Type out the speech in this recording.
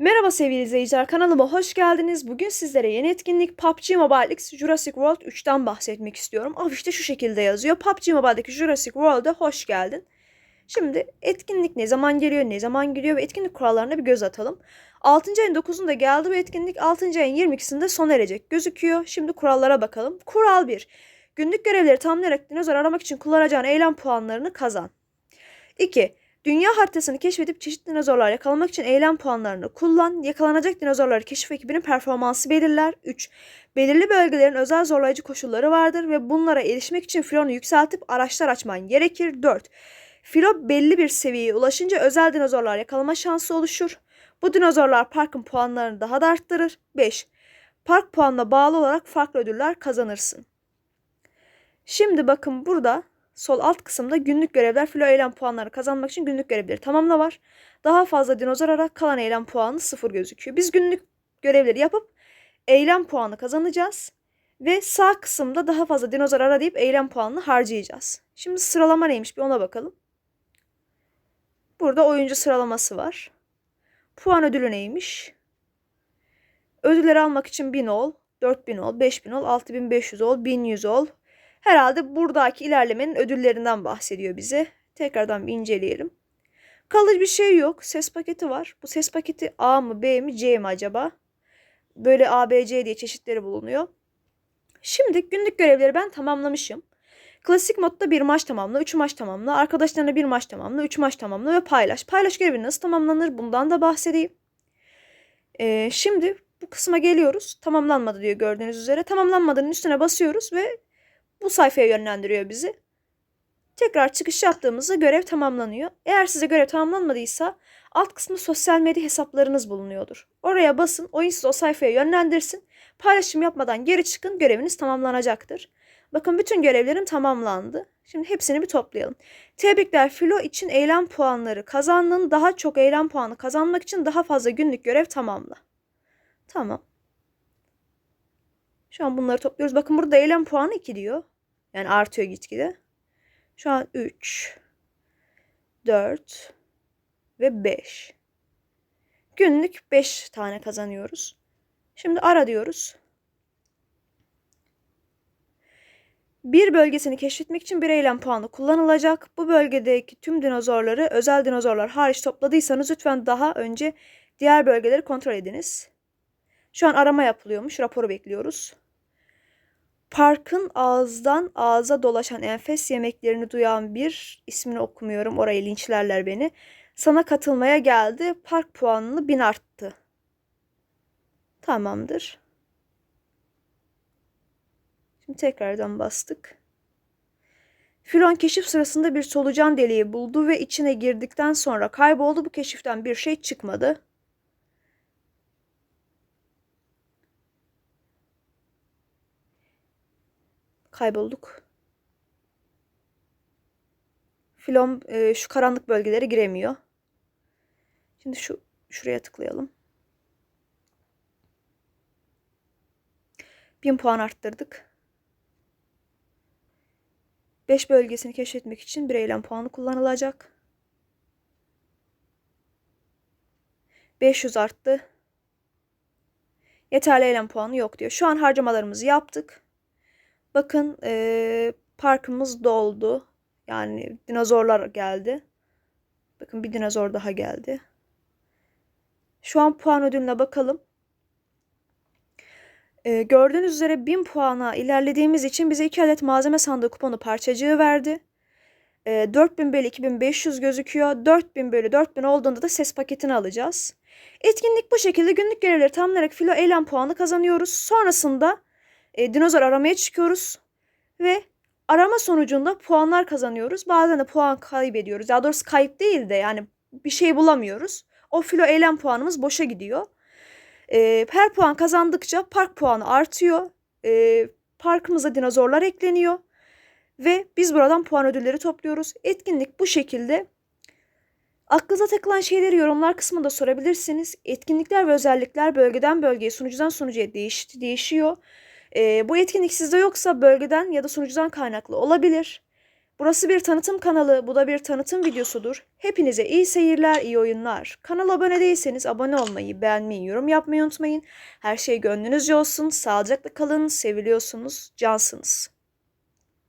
Merhaba sevgili izleyiciler kanalıma hoş geldiniz. Bugün sizlere yeni etkinlik PUBG Mobile X Jurassic World 3'ten bahsetmek istiyorum. Afişte şu şekilde yazıyor. PUBG Mobile'deki Jurassic World'a hoş geldin. Şimdi etkinlik ne zaman geliyor, ne zaman gidiyor ve etkinlik kurallarına bir göz atalım. 6. ayın 9'unda geldi bu etkinlik 6. ayın 22'sinde sona erecek gözüküyor. Şimdi kurallara bakalım. Kural 1. Günlük görevleri tamamlayarak dinozor aramak için kullanacağın eylem puanlarını kazan. 2. Dünya haritasını keşfedip çeşitli dinozorlar yakalamak için eylem puanlarını kullan. Yakalanacak dinozorları keşif ekibinin performansı belirler. 3. Belirli bölgelerin özel zorlayıcı koşulları vardır ve bunlara erişmek için filonu yükseltip araçlar açman gerekir. 4. Filo belli bir seviyeye ulaşınca özel dinozorlar yakalama şansı oluşur. Bu dinozorlar parkın puanlarını daha da arttırır. 5. Park puanına bağlı olarak farklı ödüller kazanırsın. Şimdi bakın burada sol alt kısımda günlük görevler filo eylem puanları kazanmak için günlük görevleri tamamla var. Daha fazla dinozor ara kalan eylem puanı sıfır gözüküyor. Biz günlük görevleri yapıp eylem puanı kazanacağız. Ve sağ kısımda daha fazla dinozor ara deyip eylem puanını harcayacağız. Şimdi sıralama neymiş bir ona bakalım. Burada oyuncu sıralaması var. Puan ödülü neymiş? Ödülleri almak için 1000 ol, 4000 ol, 5000 ol, 6500 ol, 1100 ol, Herhalde buradaki ilerlemenin ödüllerinden bahsediyor bize. Tekrardan bir inceleyelim. Kalıcı bir şey yok. Ses paketi var. Bu ses paketi A mı B mi C mi acaba? Böyle A, B, C diye çeşitleri bulunuyor. Şimdi günlük görevleri ben tamamlamışım. Klasik modda bir maç tamamla, üç maç tamamla, arkadaşlarına bir maç tamamla, üç maç tamamla ve paylaş. Paylaş görevi nasıl tamamlanır bundan da bahsedeyim. Ee, şimdi bu kısma geliyoruz. Tamamlanmadı diyor gördüğünüz üzere. Tamamlanmadığının üstüne basıyoruz ve bu sayfaya yönlendiriyor bizi. Tekrar çıkış yaptığımızda görev tamamlanıyor. Eğer size görev tamamlanmadıysa alt kısmında sosyal medya hesaplarınız bulunuyordur. Oraya basın, oyun sizi o sayfaya yönlendirsin. Paylaşım yapmadan geri çıkın, göreviniz tamamlanacaktır. Bakın bütün görevlerim tamamlandı. Şimdi hepsini bir toplayalım. Tebrikler filo için eylem puanları kazandın. Daha çok eylem puanı kazanmak için daha fazla günlük görev tamamla. Tamam. Şu an bunları topluyoruz. Bakın burada eylem puanı 2 diyor. Yani artıyor gitgide. Şu an 3, 4 ve 5. Günlük 5 tane kazanıyoruz. Şimdi ara diyoruz. Bir bölgesini keşfetmek için bir eylem puanı kullanılacak. Bu bölgedeki tüm dinozorları özel dinozorlar hariç topladıysanız lütfen daha önce diğer bölgeleri kontrol ediniz. Şu an arama yapılıyormuş. Raporu bekliyoruz. Parkın ağızdan ağza dolaşan enfes yemeklerini duyan bir ismini okumuyorum. Orayı linçlerler beni. Sana katılmaya geldi. Park puanını bin arttı. Tamamdır. Şimdi tekrardan bastık. Filon keşif sırasında bir solucan deliği buldu ve içine girdikten sonra kayboldu. Bu keşiften bir şey çıkmadı. Kaybolduk. Filom e, şu karanlık bölgelere giremiyor. Şimdi şu şuraya tıklayalım. 1000 puan arttırdık. 5 bölgesini keşfetmek için bir eylem puanı kullanılacak. 500 arttı. Yeterli eylem puanı yok diyor. Şu an harcamalarımızı yaptık. Bakın e, parkımız doldu. Yani dinozorlar geldi. Bakın bir dinozor daha geldi. Şu an puan ödülüne bakalım. E, gördüğünüz üzere 1000 puana ilerlediğimiz için bize 2 adet malzeme sandığı kuponu parçacığı verdi. E, 4000 bölü 2500 gözüküyor. 4000 bölü 4000 olduğunda da ses paketini alacağız. Etkinlik bu şekilde günlük görevleri tamamlayarak filo eylem puanı kazanıyoruz. Sonrasında e, dinozor aramaya çıkıyoruz ve arama sonucunda puanlar kazanıyoruz. Bazen de puan kaybediyoruz. Daha doğrusu kayıp değil de yani bir şey bulamıyoruz. O filo eylem puanımız boşa gidiyor. E, her puan kazandıkça park puanı artıyor. E, parkımıza dinozorlar ekleniyor. Ve biz buradan puan ödülleri topluyoruz. Etkinlik bu şekilde. Aklınıza takılan şeyleri yorumlar kısmında sorabilirsiniz. Etkinlikler ve özellikler bölgeden bölgeye, sunucudan sunucuya değiş, değişiyor. E, bu etkinlik sizde yoksa bölgeden ya da sunucudan kaynaklı olabilir. Burası bir tanıtım kanalı, bu da bir tanıtım videosudur. Hepinize iyi seyirler, iyi oyunlar. Kanala abone değilseniz abone olmayı, beğenmeyi, yorum yapmayı unutmayın. Her şey gönlünüzce olsun. Sağlıcakla kalın, seviliyorsunuz, cansınız.